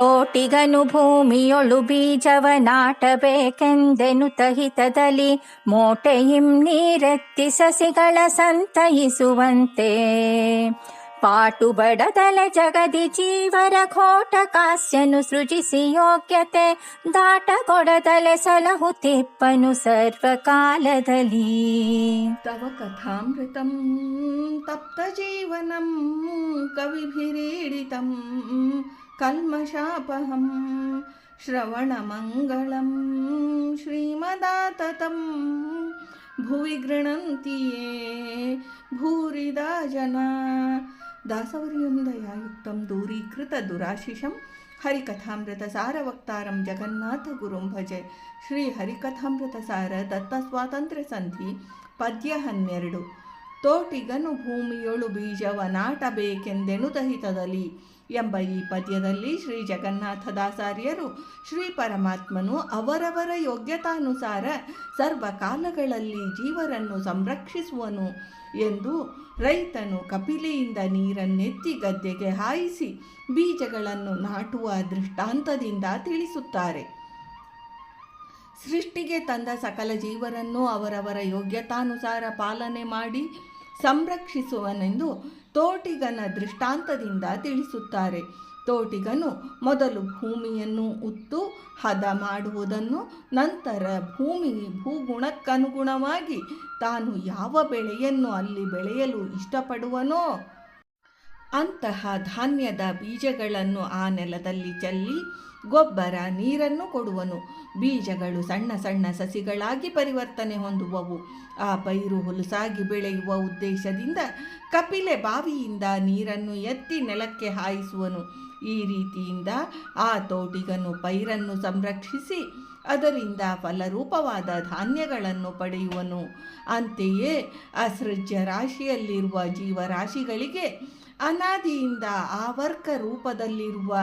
ಕೋಟಿಗನು ಭೂಮಿಯೊಳು ಬೀಜವ ನಾಟಬೇಕೆಂದೆನು ತಹಿತದಲ್ಲಿ ಮೋಟೆಯಿಂ ನೀರೆತ್ತಿ ಸಸಿಗಳ ಸಂತೈಸುವಂತೆ. ಪಾಟು ಬಡದಲೆ ಜಗದಿ ಜೀವರ ಖೋಟ ಕಾಸ್ಯನು ಸೃಜಿಸಿ ಯೋಗ್ಯತೆ ದಾಟಗೊಡದಲೆ ಸಲಹುತಿಪ್ಪನು ಸರ್ವಕಾಲದಲ್ಲಿ. ತವ ಕಥಾಮೃತಂ, ತಪ್ತ ಜೀವನಂ, ಕವಿಭಿರೀಡಿತಂ कल्मषापहं श्रवणमङ्गलं श्रीमदाततं भुवि गृह्णन्ति ये भूरिदा जना दासवर्यन्दयायुक्तं दूरीकृतदुराशिषं हरिकथामृतसारवक्तारं जगन्नाथगुरुं भजे ಶ್ರೀ ಹರಿಕಥಾಮೃತಸಾರ ದತ್ತ ಸ್ವಾತಂತ್ರ್ಯ ಸಂಧಿ ಪದ್ಯ ಹನ್ನೆರಡು ತೋಟಿಗನು ಭೂಮಿಯೊಳು ಬೀಜವ ನಾಟಬೇಕೆಂದೆನುತಹಿತದಲ್ಲಿ ಎಂಬ ಈ ಪದ್ಯದಲ್ಲಿ ಶ್ರೀ ಜಗನ್ನಾಥದಾಸಾರ್ಯರು ಶ್ರೀ ಪರಮಾತ್ಮನು ಅವರವರ ಯೋಗ್ಯತಾನುಸಾರ ಸರ್ವಕಾಲಗಳಲ್ಲಿ ಜೀವರನ್ನು ಸಂರಕ್ಷಿಸುವನು ಎಂದು ರೈತನು ಕಪಿಲೆಯಿಂದ ನೀರನ್ನೆತ್ತಿ ಗದ್ದೆಗೆ ಹಾಯಿಸಿ ಬೀಜಗಳನ್ನು ನಾಟುವ ದೃಷ್ಟಾಂತದಿಂದ ತಿಳಿಸುತ್ತಾರೆ. ಸೃಷ್ಟಿಗೆ ತಂದ ಸಕಲ ಜೀವರನ್ನು ಅವರವರ ಯೋಗ್ಯತಾನುಸಾರ ಪಾಲನೆ ಮಾಡಿ ಸಂರಕ್ಷಿಸುವನೆಂದು ತೋಟಿಗನ ದೃಷ್ಟಾಂತದಿಂದ ತಿಳಿಸುತ್ತಾರೆ. ತೋಟಿಗನು ಮೊದಲು ಭೂಮಿಯನ್ನು ಉತ್ತು ಹದ ಮಾಡುವುದನ್ನು, ನಂತರ ಭೂಮಿ ಭೂಗುಣಕ್ಕನುಗುಣವಾಗಿ ತಾನು ಯಾವ ಬೆಳೆಯನ್ನು ಅಲ್ಲಿ ಬೆಳೆಯಲು ಇಷ್ಟಪಡುವನೋ, ಅಂತಹ ಧಾನ್ಯದ ಬೀಜಗಳನ್ನು ಆ ನೆಲದಲ್ಲಿ ಚೆಲ್ಲಿ ಗೊಬ್ಬರ, ನೀರನ್ನು ಕೊಡುವನು. ಬೀಜಗಳು ಸಣ್ಣ ಸಣ್ಣ ಸಸಿಗಳಾಗಿ ಪರಿವರ್ತನೆ ಹೊಂದುವವು. ಆ ಪೈರು ಹುಲುಸಾಗಿ ಬೆಳೆಯುವ ಉದ್ದೇಶದಿಂದ ಕಪಿಲೆ ಬಾವಿಯಿಂದ ನೀರನ್ನು ಎತ್ತಿ ನೆಲಕ್ಕೆ ಹಾಯಿಸುವನು. ಈ ರೀತಿಯಿಂದ ಆ ತೋಟಿಗನು ಪೈರನ್ನು ಸಂರಕ್ಷಿಸಿ ಅದರಿಂದ ಫಲರೂಪವಾದ ಧಾನ್ಯಗಳನ್ನು ಪಡೆಯುವನು. ಅಂತೆಯೇ ಅಸೃಜ್ಯ ರಾಶಿಯಲ್ಲಿರುವ ಜೀವರಾಶಿಗಳಿಗೆ ಅನಾದಿಯಿಂದ ಆವರ್ಕ ರೂಪದಲ್ಲಿರುವ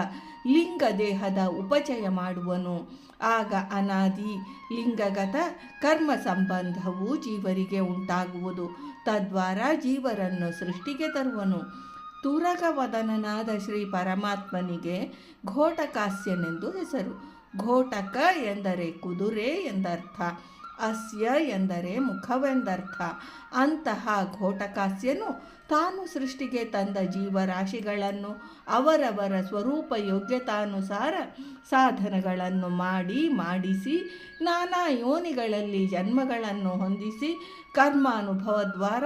ಲಿಂಗ ದೇಹದ ಉಪಚಯ ಮಾಡುವನು. ಆಗ ಅನಾದಿ, ಲಿಂಗಗತ, ಕರ್ಮ ಸಂಬಂಧವು ಜೀವರಿಗೆ ಉಂಟಾಗುವುದು. ತದ್ವಾರ ಜೀವರನ್ನು ಸೃಷ್ಟಿಗೆ ತರುವನು. ತುರಕವದನನಾದ ಶ್ರೀ ಪರಮಾತ್ಮನಿಗೆ ಘೋಟಕಾಸ್ಯನೆಂದು ಹೆಸರು. ಘೋಟಕ ಎಂದರೆ ಕುದುರೆ ಎಂದರ್ಥ. ಅಸ್ಯ ಎಂದರೆ ಮುಖವೆಂದರ್ಥ. ಅಂತಹ ಘೋಟಕಾಸ್ಯನು ತಾನು ಸೃಷ್ಟಿಗೆ ತಂದ ಜೀವರಾಶಿಗಳನ್ನು, ಅವರವರ ಸ್ವರೂಪ ಯೋಗ್ಯತಾನುಸಾರ ಸಾಧನಗಳನ್ನು ಮಾಡಿ, ಮಾಡಿಸಿ, ನಾನಾ ಯೋನಿಗಳಲ್ಲಿ ಜನ್ಮಗಳನ್ನು ಹೊಂದಿಸಿ ಕರ್ಮಾನುಭವ ದ್ವಾರ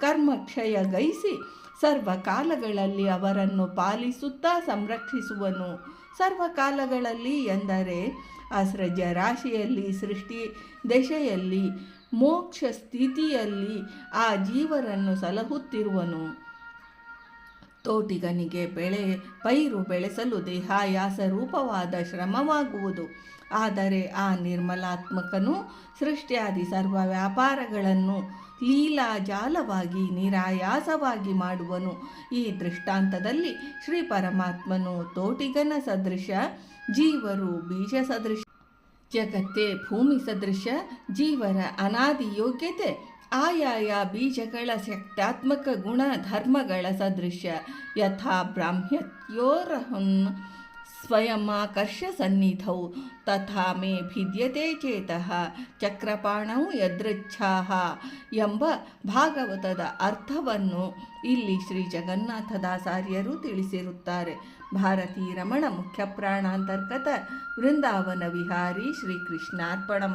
ಕರ್ಮಕ್ಷಯ ಗೈಸಿ ಸರ್ವಕಾಲಗಳಲ್ಲಿ ಅವರನ್ನು ಪಾಲಿಸುತ್ತಾ ಸಂರಕ್ಷಿಸುವನು. ಸರ್ವಕಾಲಗಳಲ್ಲಿ ಎಂದರೆ ಅಸ್ರಜ ರಾಶಿಯಲ್ಲಿ, ಸೃಷ್ಟಿ ದಶೆಯಲ್ಲಿ ಮೋಕ್ಷ ಸ್ಥಿತಿಯಲ್ಲಿ ಆ ಜೀವರನ್ನು ಸಲಹುತ್ತಿರುವನು. ತೋಟಿಗನಿಗೆ ಬೆಳೆ, ಪೈರು ಬೆಳೆಸಲು ದೇಹಾಯಾಸ ರೂಪವಾದ ಶ್ರಮವಾಗುವುದು. ಆದರೆ ಆ ನಿರ್ಮಲಾತ್ಮಕನು ಸೃಷ್ಟಿಯಾದಿ ಸರ್ವ ವ್ಯಾಪಾರಗಳನ್ನು ಲೀಲಾಜಾಲವಾಗಿ ನಿರಾಯಾಸವಾಗಿ ಮಾಡುವನು. ಈ ದೃಷ್ಟಾಂತದಲ್ಲಿ ಶ್ರೀ ಪರಮಾತ್ಮನು ತೋಟಿಗನ ಸದೃಶ, ಜೀವರು ಬೀಜ ಸದೃಶ, ಜಗತ್ತೇ ಭೂಮಿ ಸದೃಶ, ಜೀವರ ಅನಾದಿ ಯೋಗ್ಯತೆ ಆಯಾಯ ಬೀಜಗಳ ಶಕ್ತಾತ್ಮಕ ಗುಣ ಧರ್ಮಗಳ ಸದೃಶ. ಯಥಾ ಬ್ರಾಹ್ಮ್ಯತ್ಯೋರಹನ್ ಸ್ವಯಮಾಕರ್ಷ ಸನ್ನಿಧೌ. ತಥಾ ಮೇ ಭಿದ್ಯತೆ ಚೇತಃ. ಚಕ್ರಪಾಣವು ಯದೃಚ್ಛಾಹ ಎಂಬ ಭಾಗವತದ ಅರ್ಥವನ್ನು ಇಲ್ಲಿ ಶ್ರೀ ಜಗನ್ನಾಥದಾಸಾರ್ಯರು ತಿಳಿಸಿರುತ್ತಾರೆ. ಭಾರತೀ ರಮಣ ಮುಖ್ಯ ಪ್ರಾಣಾಂತರ್ಗತ ವೃಂದಾವನ ವಿಹಾರಿ ಶ್ರೀ ಕೃಷ್ಣಾರ್ಪಣ